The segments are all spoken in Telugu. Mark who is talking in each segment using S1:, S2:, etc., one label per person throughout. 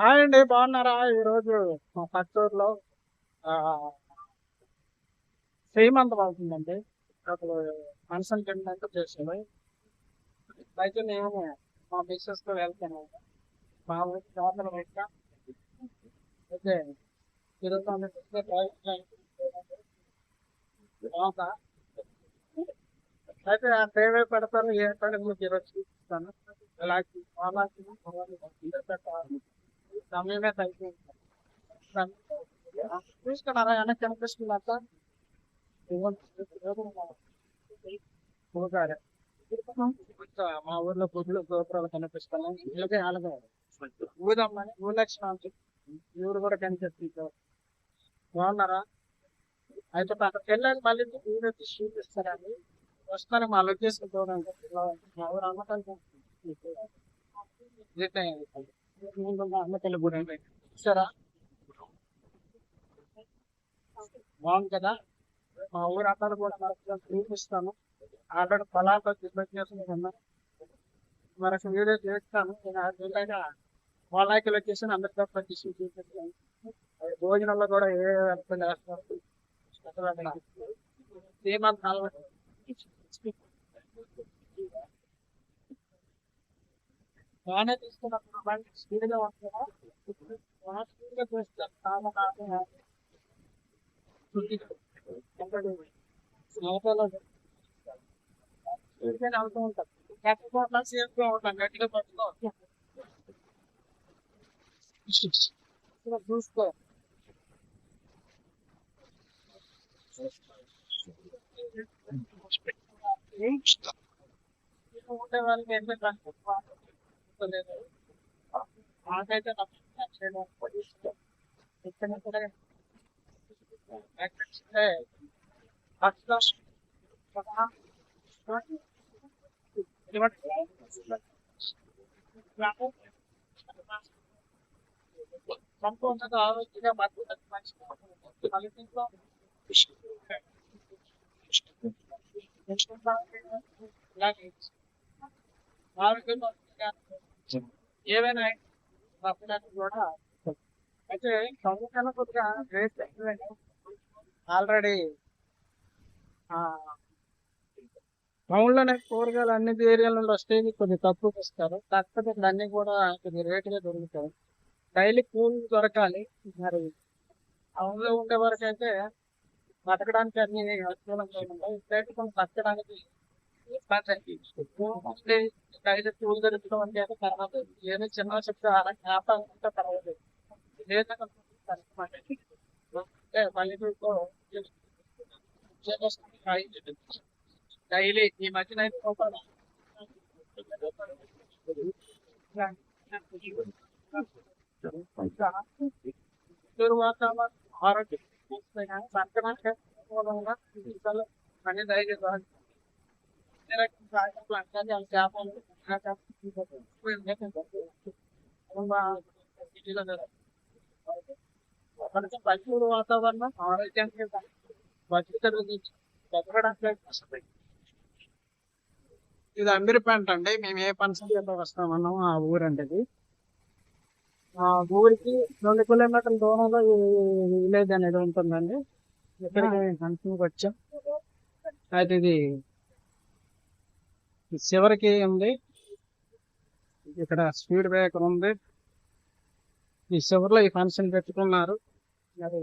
S1: హాయ్ అండి బాగున్నారా? ఈరోజు మా పచ్చూరులో ఆ, శ్రీమంతం అవుతుందండి. అసలు మనసం తినడానికి చేసాము అయితే నేను మా మిస్సెస్తో వెళ్తాను. మా ఊరి జాతర పెట్ట అయితే ఈరోజు ఆమె అయితే ఆ డ్రైవర్ పెడతాను ఏ పని మీకు ఈరోజు చూపిస్తాను. అలాగే అలాగే పెట్టాలి సమయమే తగ్గింది చూసుకున్నారా వెనక్కి కనిపిస్తుంది అక్క పూజారి మా ఊర్లో గుడ్లు గోపురాలు కనిపిస్తున్నాయి ఇలాగే అలాగే ఊదమ్మని ఊలక్ష్మి అంటే ఊరు కూడా కనిపిస్తుంది బాగున్నారా అయితే అక్కడికి వెళ్ళాలి మళ్ళీ ఊరు వచ్చి చూపిస్తారండి వస్తాను మా లొకేషన్ చూడండి మా ఊరు అమ్మకాలు అమ్మకాల గుడి సరే బాగుంది కదా మా ఊరు అక్కడ కూడా చూపిస్తాను ఆల్రెడీ పొలాలతో దిబ్బతి చేసుకుంటున్నాను మరొక వీడియో చేస్తాను నేను వాళ్ళకి వచ్చేసి అందరితో ప్రతి చూపిస్తాను భోజనంలో కూడా ఏ అర్థం చేస్తారు శ్రీమంతాలు బాగానే తీసుకున్నప్పుడు బండి స్పీడ్గా వస్తుందా బాగా స్పీడ్గా చూస్తాను కాదు కాదు వెళ్తూ ఉంటాం గట్టిగా సేఫ్గా ఉంటాం గట్టిగా పట్టుకో చూసుకో ఉండే వాళ్ళకి ఎంత కష్టం నాకైతే నచ్చలేదు ఇక్కడ కూడా సంపూర్ణంగా ఆరోగ్యంగా బతుకుతుంది మంచి ఫలితంలో ఆరోగ్యంగా ఏమైనా కూడా అయితే చదువుకన్నా కొద్దిగా రేట్ ఆల్రెడీ టౌన్లోనే కూరగాయలు అన్ని ఏరియాల నుండి వస్తే కొద్దిగా తక్కువ ఇస్తారు కాకపోతే ఇక్కడ అన్ని కూడా కొద్దిగా రేటుగా దొరుకుతాయి. డైలీ కూల్ దొరకాలి. మరి టౌన్లో ఉండే వరకు అయితే బతకడానికి అన్ని అనుకూలంగా ఉంటాయి. ఇప్పుడైతే కొంచెం బతకడానికి చిన్న చెప్తే వ్యాపారం ఉంటే పర్వాలేదు లేదంటే అంటే పల్లెటూరులో డైలీ ఈ మధ్యన అయితే రూపాయలు ఊరు వాతావరణం ఆరోగ్యం సంక్రాంతి పని ధైర్యం చేపలు మనకి పల్లెటూరు వాతావరణం ఆరోగ్యానికి బతకడానికి ఇది అమీర్పేంట అండి మేము ఏ ఫంక్షన్ కింద వస్తామన్నాం ఆ ఊరు అండి ఇది ఆ ఊరికి రెండు కిలోమీటర్ల దూరంలో ఈ విలేజ్ అనేది ఉంటుందండి ఇక్కడికి మేము ఫంక్షన్కి వచ్చాం అయితే ఇది చివరికి ఉంది. ఇక్కడ స్పీడ్ బ్రేకర్ ఉంది. ఈ చివరిలో ఈ ఫంక్షన్ పెట్టుకున్నారు. మరి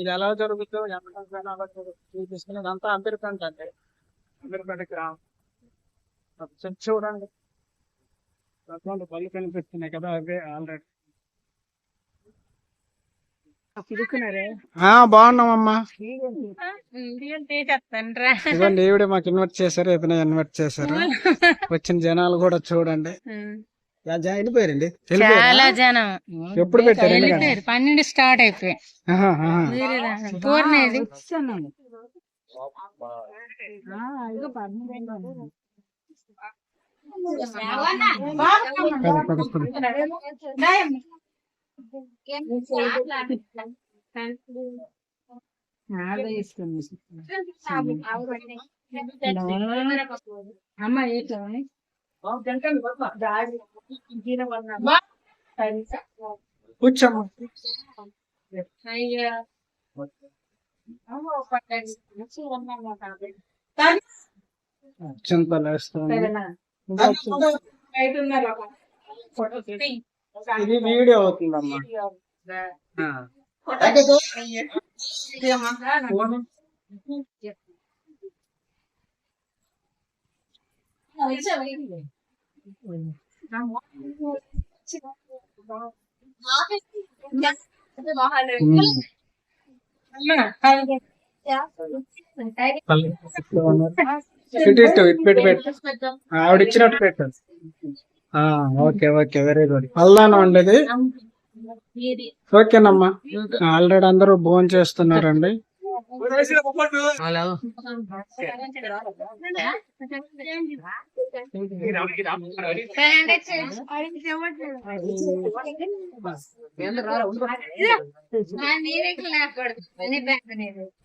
S1: ఇది ఎలా జరుగుతుందో ఎంత అలా చూపిస్తుంది ఇదంతా అంబీర్పేట అండి అంబీర్పేట గ్రామం. చూడండి. అటువంటి కనిపిస్తున్నాయి కదా అవే ఆల్రెడీ బాగున్నామమ్మా. ఈవిడ మాకు ఇన్వైట్ చేశారు ఇతను ఇన్వైట్ చేశారు. వచ్చిన జనాలు కూడా చూడండి. వెళ్ళిపోయారండి?
S2: చాలా? జనం.
S1: ఎప్పుడు పెట్టారు?
S2: పన్నెండు స్టార్ట్ అయిపోయి
S1: ఆహా,
S2: అమ్మ ఏంటో
S1: బాబు, తింటండి, పద. ఈయన వన్నా.
S3: కూర్చోమ్మా. చింతలు వేస్తుంది. ఇది వీడియో అవుతుందమ్మా. ఇటు ఇటు ఇటు పెట్టు పెట్టు. ఆవిడ ఇచ్చినట్టు పెట్టు. ఆ, ఓకే ఓకే వెరీ గుడ్ అల్లానా అండి ఇది? ఓకేనమ్మా. ఆల్రెడీ అందరూ భోజనం చేస్తున్నారండి.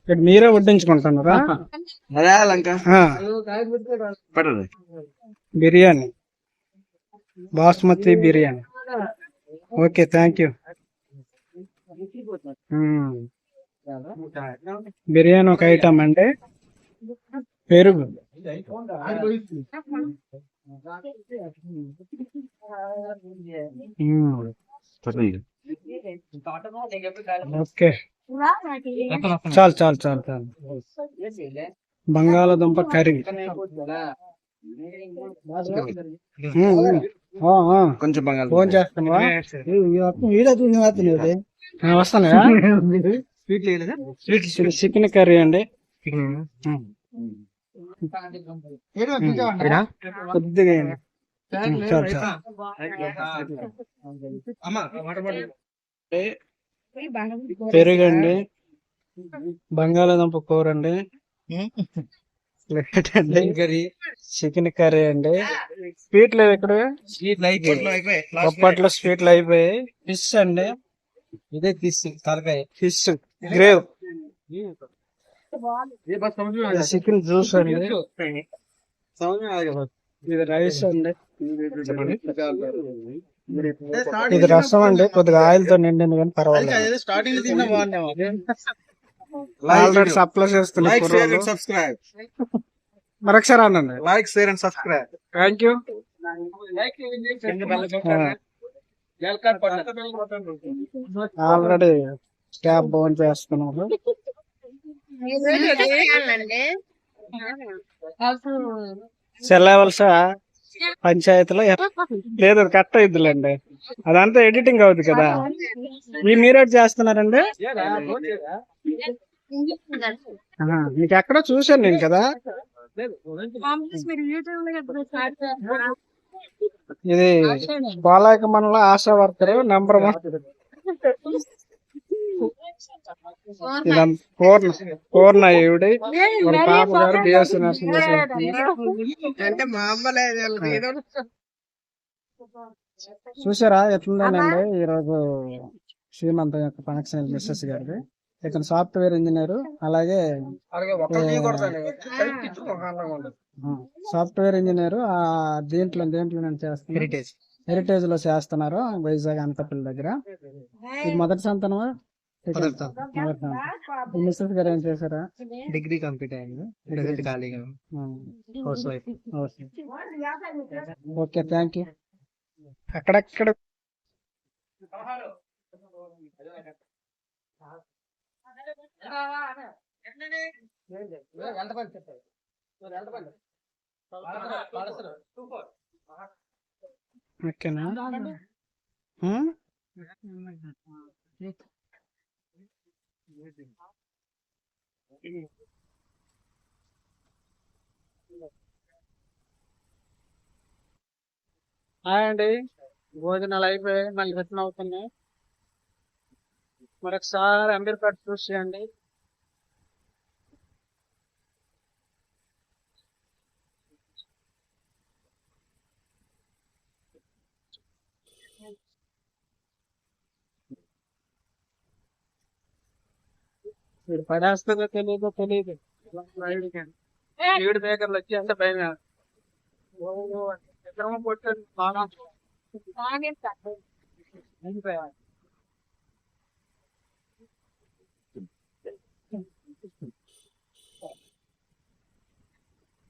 S3: ఇక్కడ మీరే వడ్డించుకుంటున్నారా? Biryani. Basmati biryani. Okay thank you. Biryani ఒక ఐటమ్ అండి. పెరుగు. ఓకే. చాలు చాలు చాలు చాలు. బంగాళదుంప కర్రీ.
S4: కొంచెం బంగాళ
S3: ఫోన్
S4: స్వీట్ లేదా
S3: ఇది చికెన్ కర్రీ అండి. కొద్దిగా పెరుగండి. బంగాళాదుంప కూర అండి. ప్లేట్ అండి
S4: కర్రీ
S3: చికెన్ కర్రీ అండి. స్వీట్ లేదు ఇక్కడ.
S4: స్వీట్ లైక్
S3: బొప్పట్లో స్వీట్లు అయిపోయాయి. ఫిష్ అండి.
S4: ఇదే తీసి తలకాయ.
S3: Fish grave. చికెన్ జ్యూస్ అండి. ఇది రైస్ అండి. ఇది రసం అండి. కొద్దిగా ఆయిల్తో నిండింది కానీ పర్వాలేదు.
S4: స్టార్టింగ్ తిన్నా బాగున్నాము
S3: already
S4: supply like
S3: share.
S4: And subscribe
S3: మరొకసారి అనండి
S4: like share and subscribe
S3: thank you already cab బోన్ చేస్తున్నారు. సెలవలస పంచాయతీలో లేదు కట్ అయిద్దిలేండి. అదంతా ఎడిటింగ్ అవుతుంది కదా. మీరే చేస్తున్నారండి? ఆహా, మీకు ఎక్కడో చూశాను నేను కదా. ఇది పోలాక మనలో ఆశా వర్కర్ నంబర్ వన్. ఇదంతా పూర్ణ పూర్ణ ఈవిడి. వాళ్ళ పాప గారు బిఎస్సీ నర్సింగ్
S4: అంటే మా అమ్మ లేదు
S3: చూసారా ఎట్లుందేనండి ఈరోజు శ్రీమంతం యొక్క కనెక్షన్ మిస్సెస్ గారికి ఇతను సాఫ్ట్వేర్ ఇంజనీర్ అలాగే సాఫ్ట్వేర్ ఇంజనీర్ ఆ దీంట్లో దేంట్లో నేను చేస్తాను
S4: హెరిటేజ్
S3: హెరిటేజ్లో చేస్తున్నారు వైజాగ్ అంతపల్లి దగ్గర. ఇది మొదటి సంతానమా మిస్సెస్ గారు ఏం చేశారా?
S4: డిగ్రీ కంప్లీట్ అయింది. ప్రెసెంట్ ఖాళీగా housewife
S3: okay thank you అక్కడక్కడ ఓకేనా? హాయ్ అండి. భోజనాలు అయిపోయాయి. మళ్ళీ రిటర్న్ అవుతున్నాయి. మరొకసారి అంబీర్పేట చూసి చేయండి వీడు పడేస్తుందో తెలియదో తెలియదు వీడి దగ్గరలో వచ్చి అంటే భయం ఇద్దరము పొట్టాను బాగా.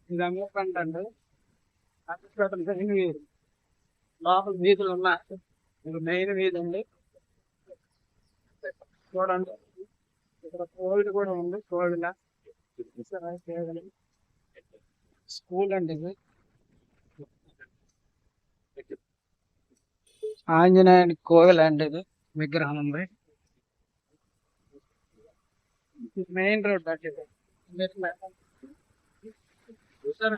S1: ఇది అమ్మకండి అండి. మెయిన్ వీధి. లోపల వీధులు ఉన్నాయి. ఇది మెయిన్ వీధి అండి. చూడండి. ఇక్కడ కోవిడ్ కూడా ఉంది. కోవిడ్ స్కూల్ అండి ఇది. ఆంజనేయుని కోవిల్ అండి ఇది. విగ్రహం ఉంది. మెయిన్ రోడ్ అండి ఇది సరే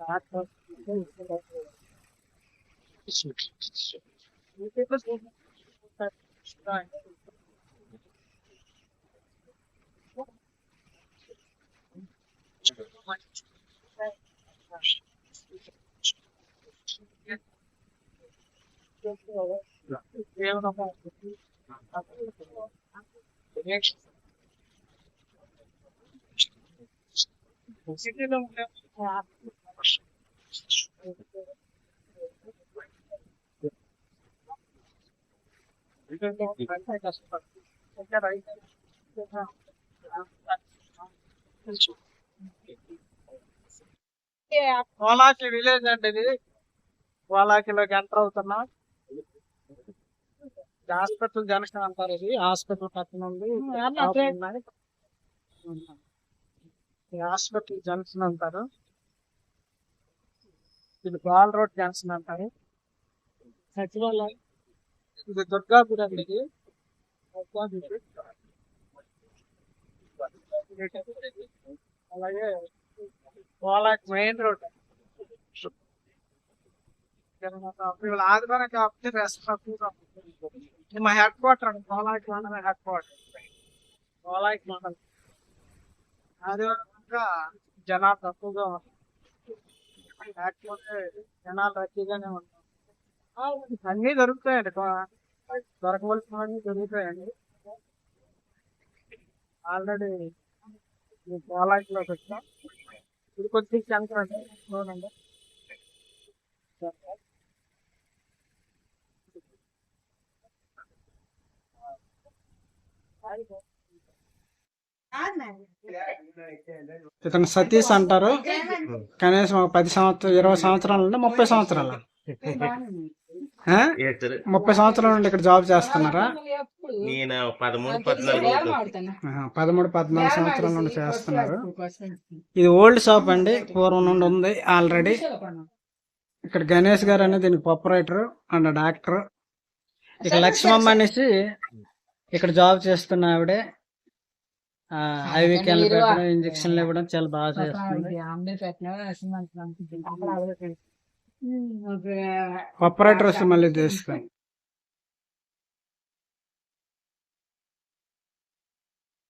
S1: ఊరికి ఐదు కిలో- వాళ్ళకి వారు సిటీలో ఉండే కోలాకి విలేజ్ అండి ఇది. కోలాకిలోకి ఎంటర్ అవుతున్నాం. హాస్పిటల్ జంక్షన్ అంటారు ఇది. హాస్పిటల్ పక్కన ఉంది. హాస్పిటల్ జంక్షన్ అంటారు. ఇది బాల్ రోడ్ జంక్షన్ అంటారు. సచివాలయం. ఇది దుర్గాపూర్ అండి ఇది. అలాగే పోలాక్ మెయిన్ రోడ్. ఆదివారం కాబట్టి రెస్ట్ మా హెడ్ క్వార్టర్ అండి. పోలాక్ మండల హెడ్ క్వార్టర్ పోలాక్ మండల్. ఆదివారం జనాలు తక్కువగా ఉంటారు. లేకపోతే జనాలు రద్దీగానే ఉంటాం అన్నీ దొరుకుతాయండి. దొరకవలసినవన్నీ దొరుకుతాయండి. ఆల్రెడీ కోలాక్లోకి వచ్చాం ఇది కొద్దిగా సెంటర్ అండి చూడండి. ఇతను సతీష్ అంటారు. కనీసం ఒక పది సంవత్సరం ఇరవై సంవత్సరాల నుండి ముప్పై సంవత్సరాల. ముప్పై సంవత్సరాల నుండి ఇక్కడ జాబ్ చేస్తున్నారా?
S5: నేను పదమూడు పద్నాలుగు
S1: ఆహా, పదమూడు పద్నాలుగు సంవత్సరాల నుండి చేస్తున్నారు. ఇది ఓల్డ్ షాప్ అండి పూర్వం నుండి ఉంది ఆల్రెడీ. ఇక్కడ గణేష్ గారు అనేది దీనికి ప్రొపరేటర్ అండ్ డాక్టర్ ఇక లక్ష్మమ్మ అనేసి ఇక్కడ జాబ్ చేస్తున్న ఆవిడే. ఐవి క్యాన్లు పెట్టడం ఇంజక్షన్లు ఇవ్వడం చాలా బాగా చేస్తుంది. ఆపరేటర్ వస్తే మళ్ళీ తీసుకోండి